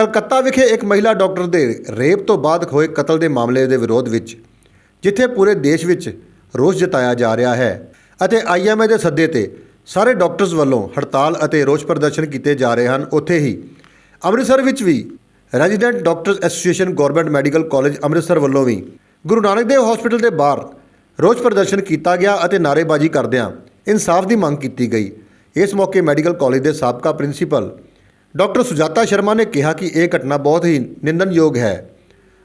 ਕਲਕੱਤਾ ਵਿਖੇ ਇੱਕ ਮਹਿਲਾ ਡਾਕਟਰ ਦੇ ਰੇਪ ਤੋਂ ਬਾਅਦ ਹੋਏ ਕਤਲ ਦੇ ਮਾਮਲੇ ਦੇ ਵਿਰੋਧ ਵਿੱਚ, ਜਿੱਥੇ ਪੂਰੇ ਦੇਸ਼ ਵਿੱਚ ਰੋਸ ਜਤਾਇਆ ਜਾ ਰਿਹਾ ਹੈ ਅਤੇ ਆਈਐਮਏ ਦੇ ਸੱਦੇ ਤੇ ਸਾਰੇ ਡਾਕਟਰਸ ਵੱਲੋਂ ਹੜਤਾਲ ਅਤੇ ਰੋਸ ਪ੍ਰਦਰਸ਼ਨ ਕੀਤੇ ਜਾ ਰਹੇ ਹਨ। ਉੱਥੇ ਹੀ ਅੰਮ੍ਰਿਤਸਰ ਵਿੱਚ ਵੀ resident doctors association government medical college Amritsar ਵੱਲੋਂ ਵੀ ਗੁਰੂ ਨਾਨਕ ਦੇਵ ਹਸਪੀਟਲ ਦੇ ਬਾਹਰ ਰੋਸ ਪ੍ਰਦਰਸ਼ਨ ਕੀਤਾ ਗਿਆ ਅਤੇ ਨਾਅਰੇਬਾਜ਼ੀ ਕਰਦਿਆਂ ਇਨਸਾਫ ਦੀ ਮੰਗ ਕੀਤੀ ਗਈ। ਇਸ ਮੌਕੇ ਮੈਡੀਕਲ ਕਾਲਜ ਦੇ ਸਾਬਕਾ ਪ੍ਰਿੰਸੀਪਲ ਡਾਕਟਰ ਸੁਜਾਤਾ ਸ਼ਰਮਾ ਨੇ ਕਿਹਾ ਕਿ ਇਹ ਘਟਨਾ ਬਹੁਤ ਹੀ ਨਿੰਦਨਯੋਗ ਹੈ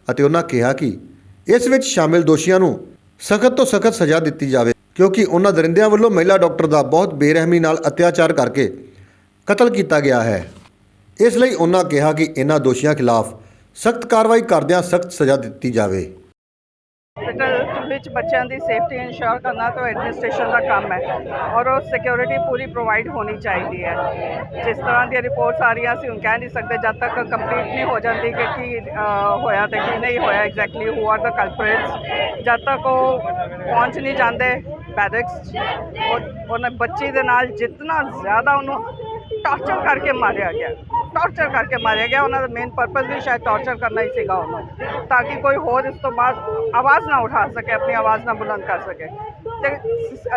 ਅਤੇ ਉਹਨਾਂ ਕਿਹਾ ਕਿ ਇਸ ਵਿੱਚ ਸ਼ਾਮਿਲ ਦੋਸ਼ੀਆਂ ਨੂੰ ਸਖਤ ਤੋਂ ਸਖਤ ਸਜ਼ਾ ਦਿੱਤੀ ਜਾਵੇ, ਕਿਉਂਕਿ ਉਹਨਾਂ ਦਰਿੰਦਿਆਂ ਵੱਲੋਂ ਮਹਿਲਾ ਡਾਕਟਰ ਦਾ ਬਹੁਤ ਬੇਰਹਿਮੀ ਨਾਲ ਅਤਿਆਚਾਰ ਕਰਕੇ ਕਤਲ ਕੀਤਾ ਗਿਆ ਹੈ। ਇਸ ਲਈ ਉਹਨਾਂ ਕਿਹਾ ਕਿ ਇਹਨਾਂ ਦੋਸ਼ੀਆਂ ਖਿਲਾਫ ਸਖਤ ਕਾਰਵਾਈ ਕਰਦਿਆਂ ਸਖਤ ਸਜ਼ਾ ਦਿੱਤੀ ਜਾਵੇ। ਹਸਪੀਟਲ ਵਿੱਚ ਬੱਚਿਆਂ ਦੀ ਸੇਫਟੀ ਇਨਸ਼ੋਰ ਕਰਨਾ ਤਾਂ ਐਡਮਿਨਿਸਟ੍ਰੇਸ਼ਨ ਦਾ ਕੰਮ ਹੈ ਔਰ ਉਹ ਸਿਕਿਉਰਿਟੀ ਪੂਰੀ ਪ੍ਰੋਵਾਈਡ ਹੋਣੀ ਚਾਹੀਦੀ ਹੈ। ਜਿਸ ਤਰ੍ਹਾਂ ਦੀਆਂ ਰਿਪੋਰਟਸ ਆ ਰਹੀਆਂ ਸੀ ਹੁਣ ਕਹਿ ਨਹੀਂ ਸਕਦੇ ਜਦ ਤੱਕ ਕੰਪਲੀਟ ਨਹੀਂ ਹੋ ਜਾਂਦੀ ਕਿ ਕੀ ਹੋਇਆ ਤੇ ਕੀ ਨਹੀਂ ਹੋਇਆ ਐਗਜ਼ੈਕਟਲੀ ਹੂ ਆਰ ਦਾ ਕਲਪ੍ਰਿਟਸ ਜਦ ਤੱਕ ਉਹ ਪਹੁੰਚ ਨਹੀਂ ਜਾਂਦੇ ਪੈਰਿਕਸ ਉਹ ਉਹਨਾਂ ਬੱਚੀ ਦੇ ਨਾਲ ਜਿੰਨਾ ਜ਼ਿਆਦਾ ਉਹਨੂੰ ਟਾਰਚਰ ਕਰਕੇ ਮਾਰਿਆ ਗਿਆ। ਟਾਰਚਰ ਕਰਕੇ ਮਾਰਿਆ ਗਿਆ। ਉਹਨਾਂ ਦਾ ਮੇਨ ਪਰਪਸ ਵੀ ਸ਼ਾਇਦ ਟਾਰਚਰ ਕਰਨਾ ਹੀ ਸੀਗਾ ਉਹਨੂੰ ਤਾਂ ਕਿ ਕੋਈ ਹੋਰ ਇਸ ਤੋਂ ਬਾਅਦ ਆਵਾਜ਼ ਨਾ ਉਠਾ ਸਕੇ, ਆਪਣੀ ਆਵਾਜ਼ ਨਾ ਬੁਲੰਦ ਕਰ ਸਕੇ। ਤੇ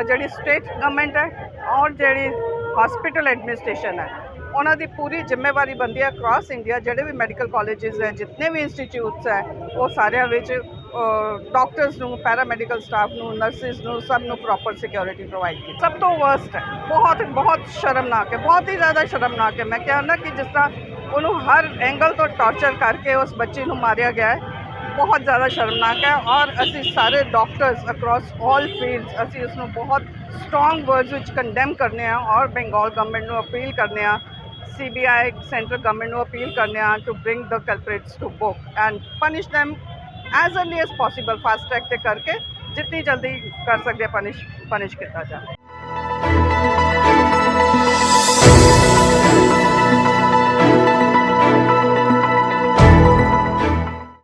ਜਿਹੜੀ ਸਟੇਟ ਗਵਰਨਮੈਂਟ ਹੈ ਔਰ ਜਿਹੜੀ ਹਸਪੀਟਲ ਐਡਮਿਨਿਸਟ੍ਰੇਸ਼ਨ ਹੈ, ਉਹਨਾਂ ਦੀ ਪੂਰੀ ਜ਼ਿੰਮੇਵਾਰੀ ਬਣਦੀ ਹੈ ਅਕ੍ਰੋਸ ਇੰਡੀਆ ਜਿਹੜੇ ਵੀ ਮੈਡੀਕਲ ਕਾਲਜਸ ਹੈ, ਜਿੰਨੇ ਵੀ ਇੰਸਟੀਚਿਊਟਸ ਹੈ, ਉਹ ਸਾਰਿਆਂ ਵਿੱਚ ਡਾਕਟਰਸ ਨੂੰ ਪੈਰਾਮੈਡੀਕਲ ਸਟਾਫ ਨੂੰ ਨਰਸਿਸ ਨੂੰ, ਸਭ ਨੂੰ ਪ੍ਰੋਪਰ ਸਿਕਿਉਰਿਟੀ ਪ੍ਰੋਵਾਈਡ ਕੀਤੀ। ਸਭ ਤੋਂ ਵਰਸਟ ਹੈ। ਬਹੁਤ ਬਹੁਤ ਸ਼ਰਮਨਾਕ ਹੈ। ਬਹੁਤ ਹੀ ਜ਼ਿਆਦਾ ਸ਼ਰਮਨਾਕ ਹੈ। ਮੈਂ ਕਿਹਾ ਨਾ ਕਿ ਜਿਸ ਤਰ੍ਹਾਂ ਉਹਨੂੰ ਹਰ ਐਂਗਲ ਤੋਂ ਟਾਰਚਰ ਕਰਕੇ ਉਸ ਬੱਚੇ ਨੂੰ ਮਾਰਿਆ ਗਿਆ ਹੈ, ਬਹੁਤ ਜ਼ਿਆਦਾ ਸ਼ਰਮਨਾਕ ਹੈ। ਔਰ ਅਸੀਂ ਸਾਰੇ ਡਾਕਟਰਸ ਅਕ੍ਰੋਸ ਆਲ ਫੀਲਡਸ ਅਸੀਂ ਉਸ ਨੂੰ ਬਹੁਤ ਸਟਰੋਂਗ ਵਰਡਸ ਵਿੱਚ ਕੰਡੈਮ ਕਰਨੇ ਆ ਔਰ ਬੰਗਾਲ ਗਵਰਨਮੈਂਟ ਨੂੰ ਅਪੀਲ ਕਰਨੇ ਆ ਸੀਬੀਆਈ ਸੈਂਟਰਲ ਗਵਰਨਮੈਂਟ ਨੂੰ ਅਪੀਲ ਕਰਨੇ ਆ to bring the culprits to book and punish them as early as possible fast track ਤੇ ਕਰਕੇ ਜਿੰਨੀ ਜਲਦੀ ਕਰ ਸਕਦੇ ਪਨਿਸ਼ ਪਨਿਸ਼ ਕੀਤਾ ਜਾਵੇ।